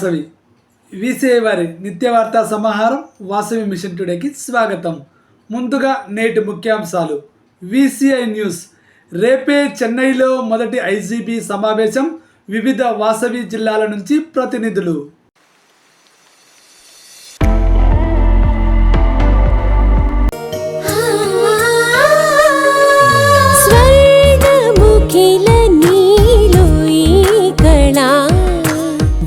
వాసవి. వీసే వారి నిత్య వార్తా సమాహారం వాసవి మిషన్ టుడేకి స్వాగతం. ముందుగా నేటి ముఖ్యాంశాలు. VCI news. రేపే చెన్నైలో మొదటి ఐజీబీ సమావేశం. వివిధ వాసవి జిల్లాల నుంచి ప్రతినిధులు.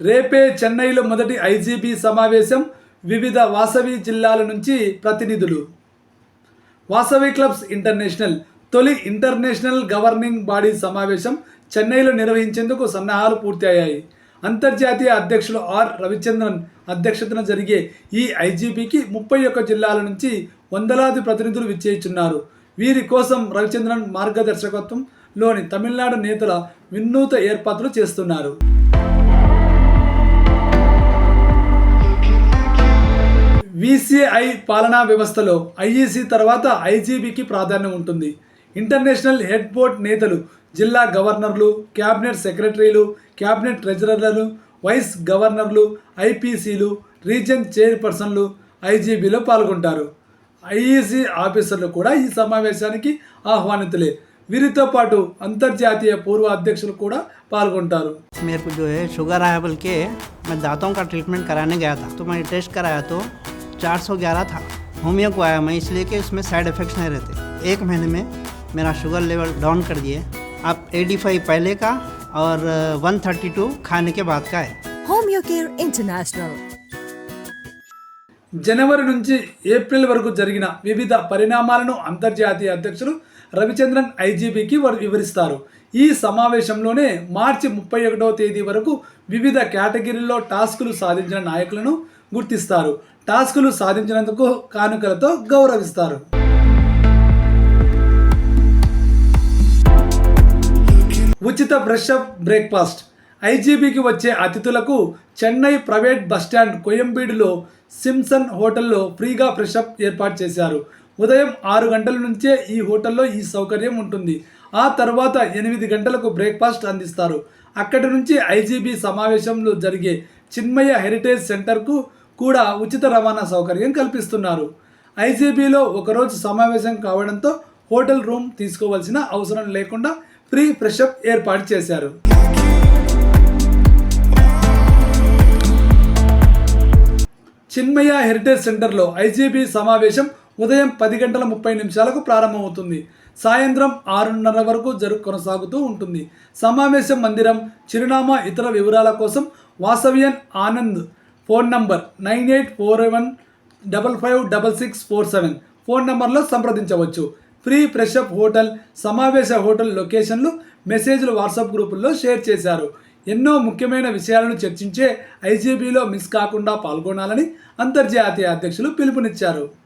రేపే చెన్నైలో మొదటి ఐజీబీ సమావేశం వివిధ వాసవి జిల్లాల నుంచి ప్రతినిధులు. వాసవి క్లబ్స్ ఇంటర్నేషనల్ తొలి ఇంటర్నేషనల్ గవర్నింగ్ బాడీ సమావేశం చెన్నైలో నిర్వహించేందుకు సన్నాహాలు పూర్తయ్యాయి. అంతర్జాతీయ అధ్యక్షులు ఆర్. రవిచంద్రన్ అధ్యక్షతన జరిగే ఈ ఐజీపీకి ముప్పై ఒక్క జిల్లాల నుంచి వందలాది ప్రతినిధులు విచ్చేయిచున్నారు. వీరి కోసం రవిచంద్రన్ మార్గదర్శకత్వంలోని తమిళనాడు నేతల వినూత ఏర్పాట్లు చేస్తున్నారు. విసిఐ పాలనా వ్యవస్థలో ఐఈసీ తర్వాత ఐజీబీకి ప్రాధాన్యం ఉంటుంది ఇంటర్నేషనల్ హెడ్ బోర్డ్ నేతలు జిల్లా గవర్నర్లు క్యాబినెట్ సెక్రటరీలు క్యాబినెట్ ట్రెజరర్లు వైస్ గవర్నర్లు ఐపీసీలు రీజన్ చైర్పర్సన్లు ఐజీబీలో పాల్గొంటారు ఐఈసీ ఆఫీసర్లు కూడా ఈ సమావేశానికి ఆహ్వానితులే వీరితో పాటు అంతర్జాతీయ పూర్వ అధ్యక్షులు కూడా పాల్గొంటారు मेरे को जो है शुगर आया बोल के मैं दांतों का ट्रीटमेंट कराने गया था तो मैंने टेस्ट कराया तो 411 था होमियो को आया मैं इसलिए कि इसमें साइड इफ़ेक्ट्स नहीं रहते एक महीने में मेरा शुगर लेवल डाउन कर दिए अब 85 पहले का और अ, 132 खाने के बाद का है Homeocare International. జనవరి నుంచి ఏప్రిల్ వరకు జరిగిన వివిధ పరిణామాలను అంతర్జాతీయ అధ్యక్షులు రవిచంద్రన్ ఐజీబీకి వారు వివరిస్తారు ఈ సమావేశంలోనే మార్చి ముప్పై ఒకటవ తేదీ వరకు వివిధ కేటగిరీల్లో టాస్కులు సాధించిన నాయకులను గుర్తిస్తారు. టాస్కులు సాధించినందుకు కానుకలతో గౌరవిస్తారు. ఉచిత బ్రష్అప్ బ్రేక్ఫాస్ట్. ఐజీబీకి వచ్చే అతిథులకు చెన్నై ప్రైవేట్ బస్టాండ్ కోయంబీడులో సిమ్సన్ హోటల్లో ఫ్రీగా ఫ్రెషప్ ఏర్పాటు చేశారు. ఉదయం ఆరు గంటల నుంచే ఈ హోటల్లో ఈ సౌకర్యం ఉంటుంది. ఆ తర్వాత ఎనిమిది గంటలకు బ్రేక్ఫాస్ట్ అందిస్తారు. అక్కడి నుంచి ఐజీబీ సమావేశంలో జరిగే చిన్మయ హెరిటేజ్ సెంటర్కు కూడా ఉచిత రవాణా సౌకర్యం కల్పిస్తున్నారు. ఐజీబీలో ఒకరోజు సమావేశం కావడంతో హోటల్ రూమ్ తీసుకోవాల్సిన అవసరం లేకుండా ఫ్రీ ఫ్రెషప్ ఏర్పాటు చేశారు. చిన్మయ హెరిటేజ్ సెంటర్లో ఐజీబీ సమావేశం ఉదయం పది గంటల ముప్పై నిమిషాలకు ప్రారంభమవుతుంది. సాయంత్రం ఆరున్నర వరకు జరు కొనసాగుతూ ఉంటుంది. సమావేశం మందిరం చిరునామా ఇతర వివరాల కోసం Vasavian Anand. Phone number nine eight four one double five double six four seven. Phone నంబర్లో సంప్రదించవచ్చు. ఫ్రీ ఫ్రెషప్ హోటల్ సమావేశ హోటల్ లొకేషన్లు మెసేజ్లు వాట్సాప్ గ్రూపుల్లో షేర్ చేశారు. ఎన్నో ముఖ్యమైన విషయాలను చర్చించే ఐజీబీలో మిస్ కాకుండా పాల్గొనాలని అంతర్జాతీయ అధ్యక్షులు పిలుపునిచ్చారు.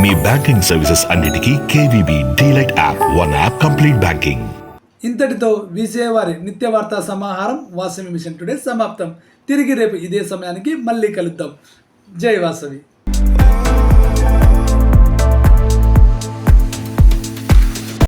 మీ బ్యాంకింగ్ సర్వీసెస్ అన్నిటికీ KVB DLite app. One app complete banking. ఇంతటితో వీసే వారి నిత్య వార్తా సమాహారం వాసవి మిషన్ టుడే సమాప్తం. తిరిగి రేపు ఇదే సమయానికి మళ్ళీ కలుద్దాం. జై వాసవి.